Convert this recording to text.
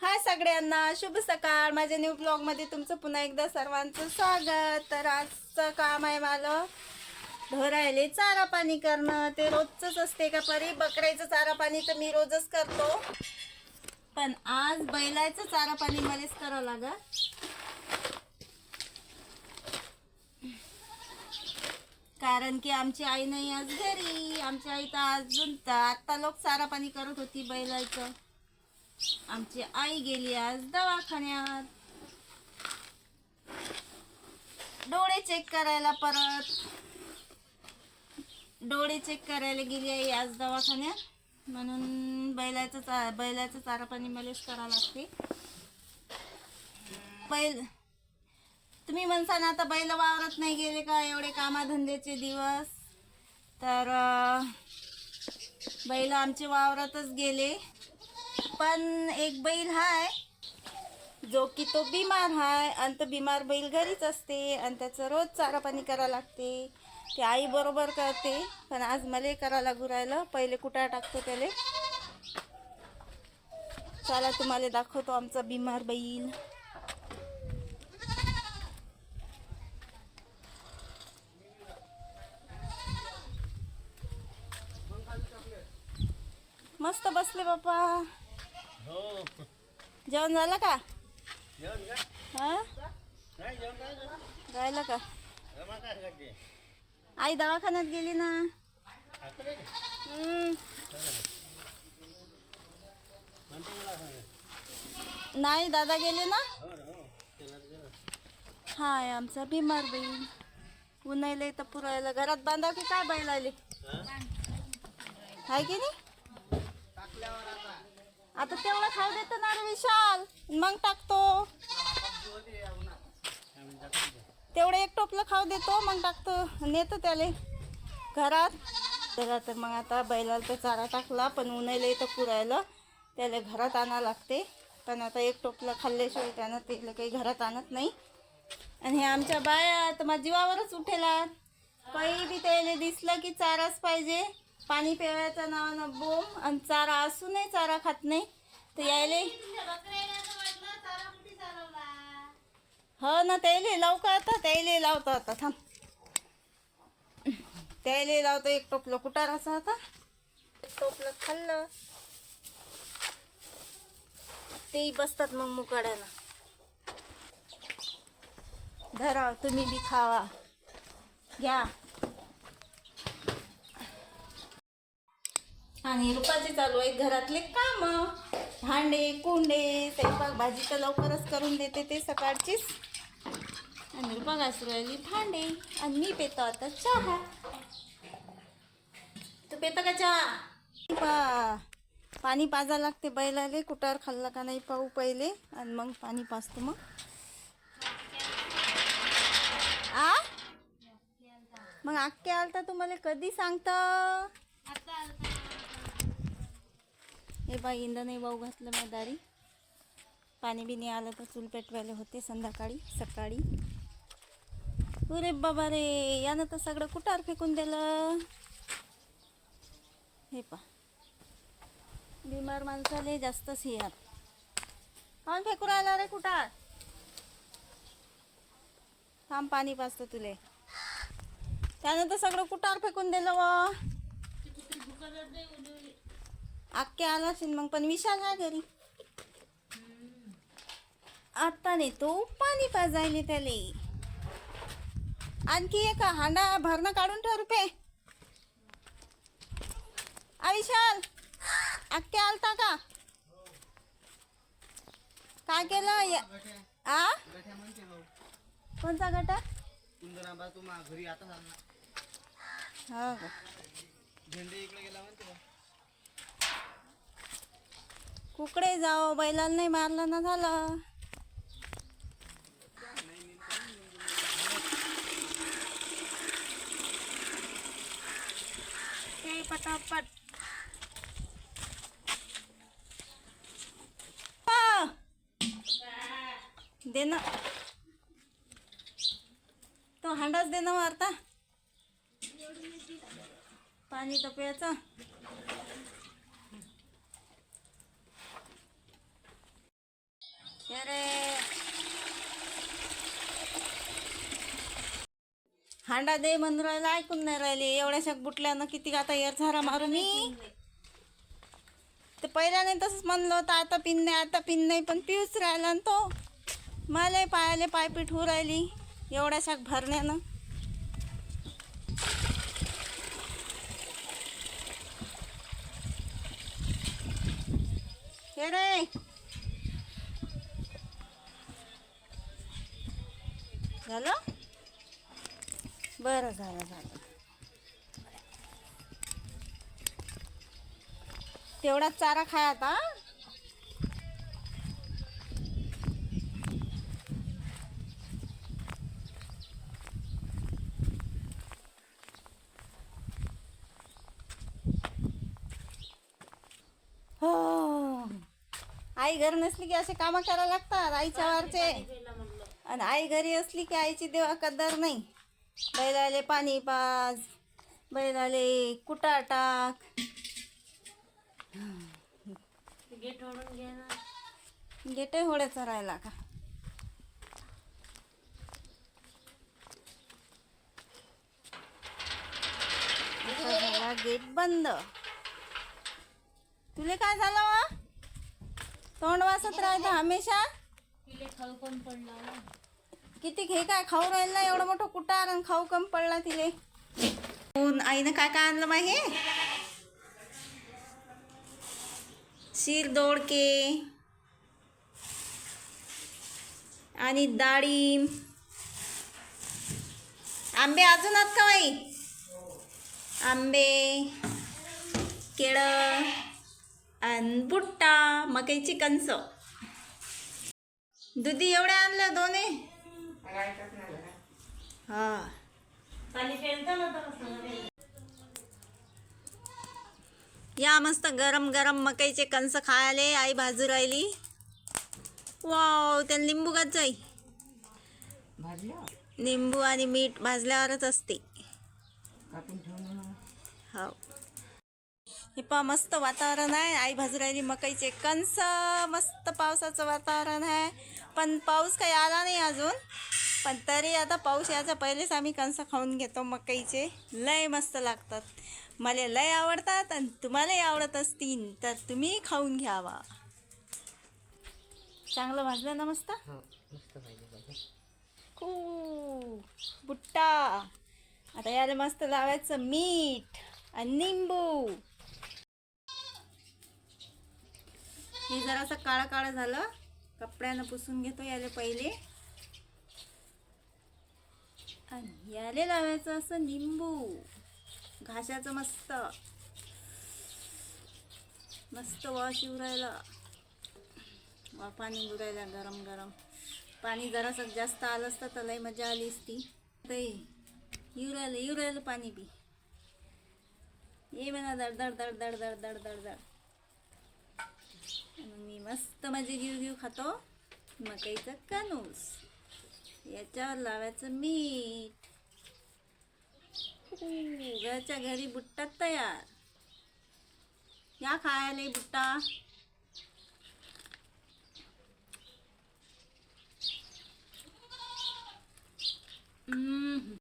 हाय सगळ्यांना शुभ सकाळ. माझ्या न्यू ब्लॉगमध्ये तुमचं पुन्हा एकदा सर्वांचं स्वागत. तर आजचं काम आहे मला ढोरायले चारा पाणी करणं. ते रोजच असते का परी? बकऱ्याचं चारा पाणी तर मी रोजच करतो. पण आज बैलाचं चारा पाणी मलाच करावं लागा कारण की आमची आई नाही आज घरी. आमची आई तर अजून आता लोक चारा पाणी करत होती बैलाचं. आमची आई गेली आज दवाखान्यात. डोळे चेक करायला परत. डोळे चेक करायला गेली आई आज दवाखान्यात. म्हणून बैलाचं चा बैलाचं चारा पाणी मलाच करावं लागते. बैल तुम्ही म्हणसान आता बैल वावरत नाही गेले का? एवढे कामाधंद्याचे दिवस. तर बैल आमचे वावरतच गेले. पण एक बैल हाय जो की तो बिमार हाय आणि तो बिमार बैल घरीच असते आणि त्याचं रोज चारा पाणी करावं लागते. ते आई बरोबर करते पण आज मला करावं लागू राहिलं पहिले कुठं टाकतो त्याले. चला तुम्हाला दाखवतो आमचा बिमार बैल. मस्त बसले बापा जेवण झालं का? जेवण का? हा? नाही जेवण झालं? का? रमा काय करते आई दवाखान्यात गेली ना. नाही का? दादा गेले ना? हो हो. हाय आमचा बिमार बैल उन्हायला तर पुरायला. घरात बांधा की काय बैल आले हा? हाय की नाही? आता तेवढं खाऊ देतो ना रे विशाल. मग टाकतो. तेवढं एक टोपलं खाऊ देतो मग टाकतो. नेतो त्याले. घरात. त्याला तर मग आता बैलाला तर चारा टाकला पण उन्हाला इथं पुरायला. त्याला घरात आणा लागते. पण आता एक टोपलं खाल्ल्याशिवाय त्यानं त्याला काही घरात आणत नाही. आणि हे आमच्या बाया तर माझ्या जीवावरच उठेला. काही बी त्याला दिसलं की चाराच पाहिजे. पाणी पिवायचं नावानं बोम आणि चारा असूनही चारा खात नाही. तर यायले हो ना त्याले लवकर आता त्याले लावतो आता थांब. त्याले लावतो एक टोपलं. कुटाराचं आता? एक टोपलं खाल्लं. तेही बसतात मग मुकाड्याला धरा तुम्ही बी खावा. घ्या. आणि रुपाचे चालू आहे घरातले काम. भांडे कुंडे स्वयंपाक भाजी तर लवकरच करून देते ते सकाळचीच. आणि रुपा घासू राहिली भांडे आणि मी पेतो आता चहा. तू पेता का चहा? पा पाणी पाजा लागते बैलाले कुटार खाल्ला का नाही पाहू पहिले. आणि मग पाणी पाजतो मग. आ? मग आख्या आलता तुम्हाला कधी सांगतं? हे बाई इंदा नाही भाऊ घातलं मी दारी. पाणी बिनी आलं तर चूल पेटवायला होते संध्याकाळी सकाळी. अरे बाबा रे यानं तर सगळं कुटार फेकून दिलं? हे पा. बिमार माणसाले जास्तच हे यात फेकून आला रे कुटार थांब पाणी पाजतो तुले. त्यानं तर सगळं कुटार फेकून दिलं व. आक्के आला असेल मग पण विशाल आहे घरी. आता नेतो पाणी पाजायले त्याले. आणखी एक हांडा भरणं काढून ठेव रुपये आ विशाल आक्के आलता का? काय केलं? या- आ. कोणता गटा? तू हो का झेंडे इकडे गेला म्हणते भाऊ. कुकडे जाओ बैलाला नाही मारलं ना झालं. ते पटापट. हा. दे ना. तो हांडाच दे ना मारता. पाणी तपयाचं हांडा दे म्हणून राहिला ऐकून नाही राहिले. एवढ्याशा बुटल्यानं किती आता एर झारा मारू मी. ते पहिल्याने तसंच म्हणलं होतं आता पिन नाही आता पिन नाही पण पिऊच राहिला ना तो. मला पायाले पायपीठ होऊ राहिली एवढ्याशा भरण्यानं. हे रे. झालं? बरं झालं झालं. तेवढाच चारा खाय आता हो. आई घर नसली की असे कामं करायला लागतात आईच्या वारचे. आणि आई घरी असली की आईची देवा कदर नाही. बैलाले पाणी पाज बैलाले कुटा टाक गेटे होडे चरायला का? आता झाला गेट बंद. तुले काय झालं वा? तोंड वाचत राहतं हमेशा? किती घे काय? खाऊ राहिला एवढं मोठं कुटार आणि खाऊ कम पडला तिले. ऊन आईनं काय काय आणलं माहिती? शिर दोडके. आणि डाळिंब आंबे अजून आहेत का बाई? आंबे केळं आणि बुट्टा मकईची कणसं. दुधी एवढे आणलं दोन्ही? हा. या मस्त गरम गरम मकईचे कंस खायले आई भाजू राहिली. वाव त्याला लिंबू घात जाई. लिंबू आणि मीठ भाजल्यावरच असते. हो. हे पा मस्त वातावरण आहे. आई भाजू राहिली मकईचे कंस मस्त पावसाचं वातावरण आहे. पण पाऊस काही आला नाही अजून. पण तरी आता पाऊस यायचा. पहिलेच आम्ही कंस खाऊन घेतो मकईचे. लय मस्त लागतात. मला लय आवडतात आणि तुम्हालाही आवडत असतील तर तुम्ही खाऊन घ्यावा. चांगलं भाजलं ना मस्त? खूप बुट्टा. आता याला मस्त लावायचं मीठ आणि निंबू. हे जरासं काळा काळा झालं. कपड्यानं पुसून घेतो याले पहिले. आणि याले लावायचं असं निंबू. घाशाचं मस्त. मस्त वॉश उरायला वा पाणी उरायला गरम गरम. पाणी जरासं जास्त आलं असतं तर लई मजा आली असती. येऊ राहिलं पाणी बी. ये म्हणा दडदड दडदड दडदड दडदड. मग मी मस्त माझे घेऊ घेऊ खातो. मकाईचं कानूस. याच्यावर लावायचं मीठ. घरच्या घरी बुट्टा तयार. या खायला बुट्टा. हम्म.